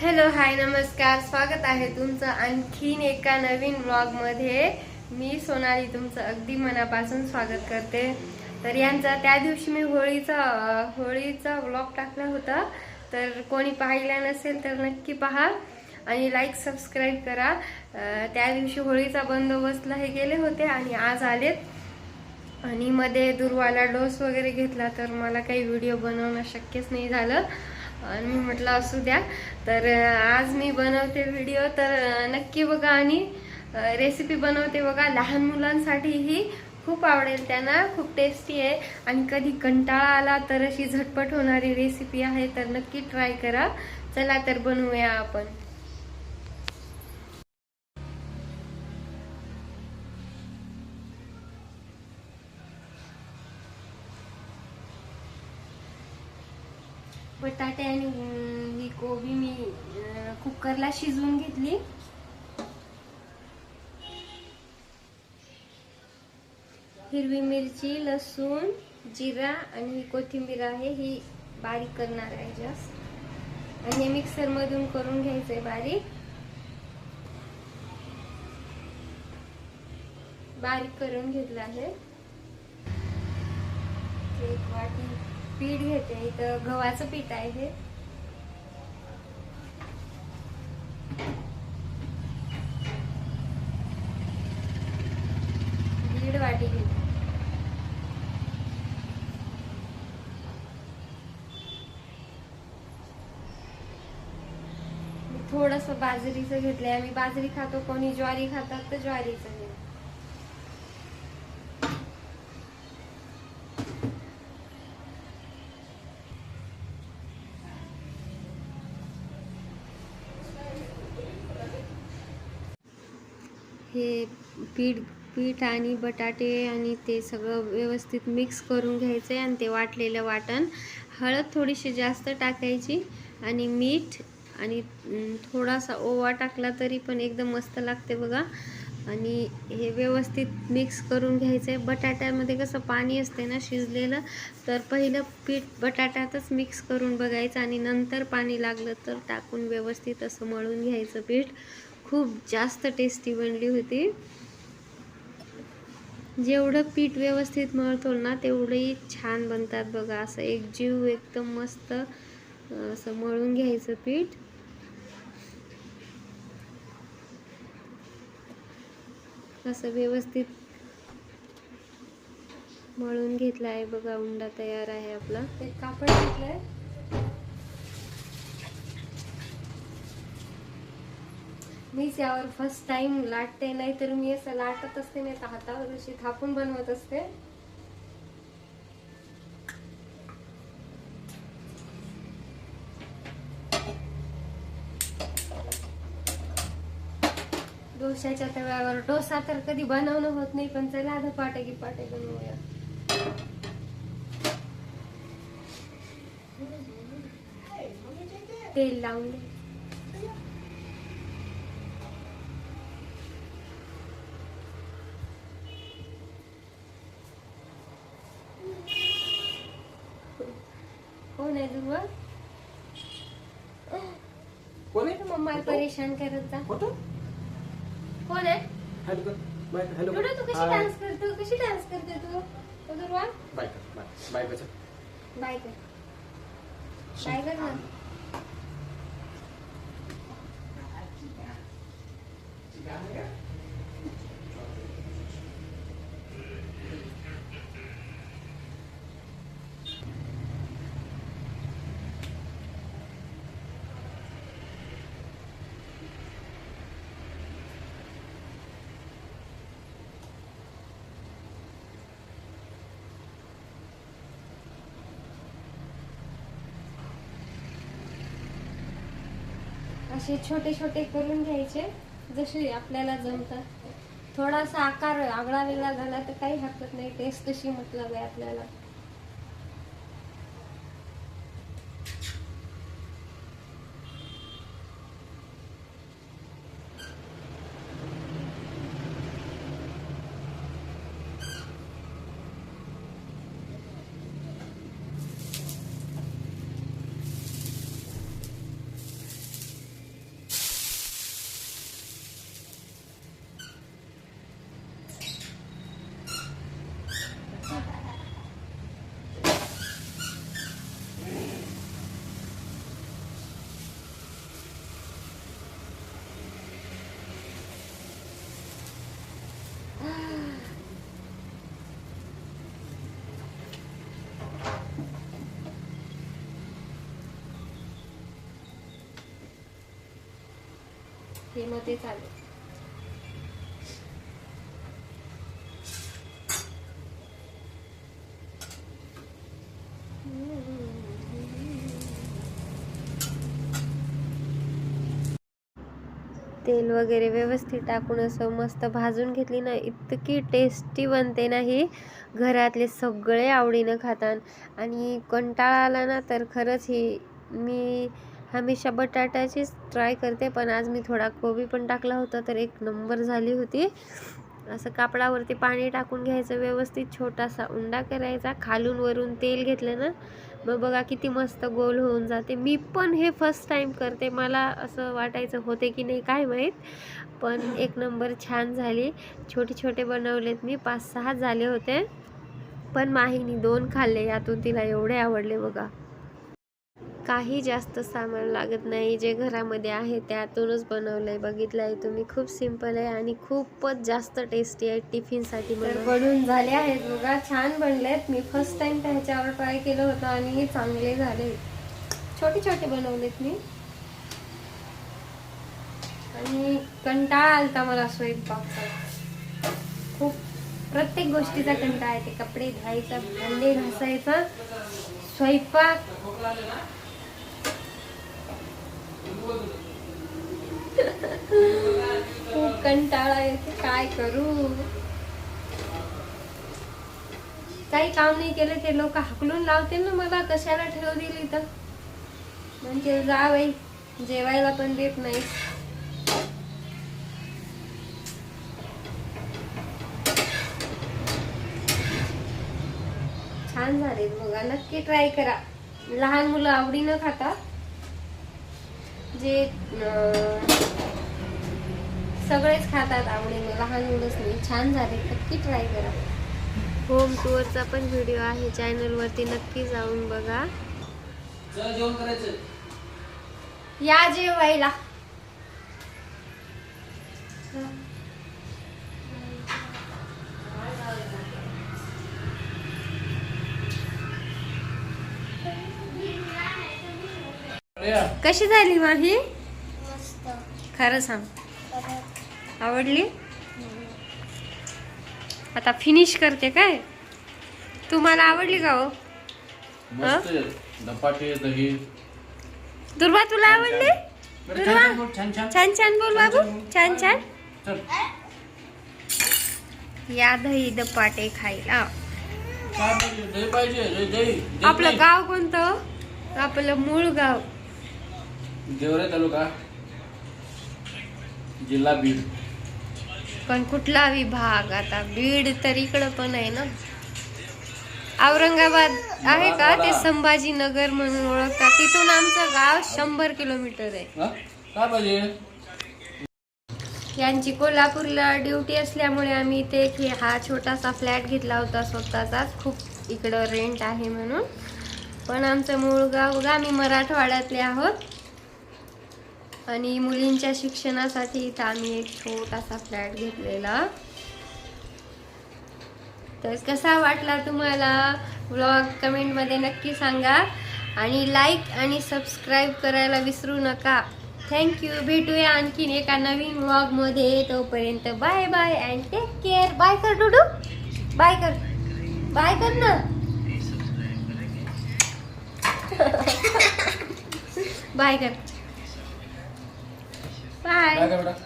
Hello hi नमस्कार. स्वागत आहे तुमचं आणखीन एका नवीन व्लॉगमध्ये मी सोनाली तुमचं अगदी मनापासून स्वागत करते. तर यांचा त्या दिवशी मी होळीचा होळीचा व्लॉग टाकला होता. तर कोणी पाहिला नसेल तर नक्की पहा आणि लाईक सबस्क्राईब करा. त्या दिवशी होळीचा बंदोबस्तला हे गेले होते आणि आज आलेत. आणि मध्ये दुर्वाला डोस वगैरे घेतला तर मला काही व्हिडिओ बनवणं शक्यच नाही झालं. आणि मी म्हटलं असू द्या. तर आज मी बनवते व्हिडिओ तर नक्की बघा आणि रेसिपी बनवते बघा. लहान मुलांसाठीही खूप आवडेल त्यांना खूप टेस्टी आहे. आणि कधी कंटाळा आला तर अशी झटपट होणारी रेसिपी आहे तर नक्की ट्राय करा. चला तर बनवूया आपण. बटाटे आणि ही कोबी मी कुकरला शिजवून घेतली. हिरवी मिरची लसूण जिरा आणि ही कोथिंबीर आहे ही बारीक करणार आहे जास्त. आणि हे मिक्सर मधून करून घ्यायचंय बारीक. बारीक करून घेतलं आहे. एक वाटी पीठ घेते इथं गव्हाचं पीठ आहे हे. दीड वाटी घेते. थोडस बाजरीचं घेतलंय. आम्ही बाजरी खातो कोणी ज्वारी खातात तर ज्वारीचं घे हे पीठ पीठ आणि बटाटे आणि ते सगळं व्यवस्थित मिक्स करून घ्यायचं आहे आणि ते वाटलेलं वाटण. हळद थोडीशी जास्त टाकायची आणि मीठ आणि थोडासा ओवा टाकला तरी पण एकदम मस्त लागते बघा. आणि हे व्यवस्थित मिक्स करून घ्यायचं आहे. बटाट्यामध्ये कसं पाणी असते ना शिजलेलं तर पहिलं पीठ बटाट्यातच मिक्स करून बघायचं आणि नंतर पाणी लागलं तर टाकून व्यवस्थित असं मळून घ्यायचं पीठ. खूप जास्त टेस्टी बनली होती. जेवढं पीठ व्यवस्थित मळतो ना तेवढंही छान बनतात बघा. असं एक जीव एकदम मस्त असं मळून घ्यायचं पीठ. असं व्यवस्थित मळून घेतलं आहे बघा. उंडा तयार आहे आपला. एक कापड आहे मीच यावर फर्स्ट टाइम लाटते नाही तर मी असं लाटत असते नाही तर हातावर अशी थापून बनवत असते. डोश्याच्या तव्यावर डोसा तर कधी बनवणं होत नाही पण चला धपाटे की पाटे बनवूया. तेल लावून कोण आहे दुर्वा कोण आहे? मम्मा परेशान करत जा. कोण आहे? हॅलो कर. हॅलो तू कशी डान्स करतो? कशी डान्स करते तू? दुर्वा बाय कर बाय बाय बचा बाय कर. बाय कर असे छोटे छोटे करून घ्यायचे जसे आपल्याला जमतात. थोडासा आकार आगळा वेगळा झाला तर काही हरकत नाही. टेस्ट तशी म्हटलं आहे आपल्याला. हे मग ते चालेल. तेल वगैरे व्यवस्थित टाकून असं मस्त भाजून घेतली ना इतकी टेस्टी बनते ना ही. घरातले सगळे आवडीनं खातात. आणि कंटाळा आला ना तर खरंच ही मी हमेशा बटाट्याचीच ट्राय करते पण आज मी थोडा कोबी पण टाकला होता तर एक नंबर झाली होती. असं कापडावरती पाणी टाकून घ्यायचं व्यवस्थित छोटासा उंडा करायचा. खालून वरून तेल घेतलं ना मग बघा किती मस्त गोल होऊन जाते. मी पण हे फर्स्ट टाईम करते. मला असं वाटायचं होते की नाही काय माहीत पण एक नंबर छान झाली. छोटे छोटे बनवलेत मी पाच सहा झाले होते. पण माहीनी दोन खाल्ले यातून तिला एवढे आवडले बघा. काही जास्त सामान लागत नाही. जे घरामध्ये आहे त्यातूनच बनवलंय. बघितलंय तुम्ही खूप सिंपल आहे आणि खूपच जास्त टेस्टी आहे टिफिनसाठी बनवून झाले आहेत बघा छान बनलेत. मी फर्स्ट टाइम त्याच्यावर ट्राय केलं होतं आणि चांगले झाले. छोटे छोटे बनवलेत मी. आणि कंटाळा आलता मला स्वयंपाकचा. खूप प्रत्येक गोष्टीचा कंटाळा येते. कपडे धुवायचा भांडे घासायचा स्वयंपाक. खूप कंटाळा येते काय करू? काही काम नाही केलं ते लोक हाकलून लावतील ना मला कशाला ठेव दिली तर म्हणजे जा बाई जेवायला पण देत नाही. छान झाले बघा नक्की ट्राय करा. लहान मुलं आवडीनं खातात. जे सगळेच खातात आवडीनं लहान मुलंच नाही छान झाले नक्की ट्राय करा. होम टूरचा पण व्हिडिओ आहे चॅनलवरती नक्की जाऊन बघा. चल जेवण करायचं. या जेवायला. कशी झाली माही खरं सांग. आवडली? आता फिनिश करते काय? तुम्हाला आवडली का हो? दुर्वा तुला आवडली? बरं, छान छान बोल, छान छान छान छान बोल. बाबू छान छान या दही दपाटे खायला. काय पाहिजे दही पाहिजे. दही दही दही आपलं. गाव कोणतं? आपलं मूळ गाव. गेवराई तालुका जिल्हा बीड. पण कुठला विभाग आता बीड तर इकडं पण आहे ना? औरंगाबाद आहे का? ते संभाजीनगर म्हणून ओळखतात. तिथून आमचं गाव शंभर किलोमीटर आहे? काय पाहिजे? यांची कोल्हापूरला ड्युटी असल्यामुळे आम्ही इथे एक हे- छोटासा फ्लॅट घेतला होता स्वतःचाच. खूप इकडं रेंट आहे म्हणून. पण आमचं मूळ गाव आम्ही मराठवाड्यातले आहोत. आणि मुलींच्या शिक्षणासाठी इथं आम्ही एक छोटासा फ्लॅट घेतलेला. तर कसा वाटला तुम्हाला व्लॉग कमेंटमध्ये नक्की सांगा. आणि लाईक आणि सबस्क्राईब करायला विसरू नका. थँक्यू भेटूया आणखीन एका नवीन व्लॉगमध्ये तोपर्यंत bye bye and take care bye कर डुडू. बाय कर. बाय कर ना. बाय कर. बाय काय काय बेटा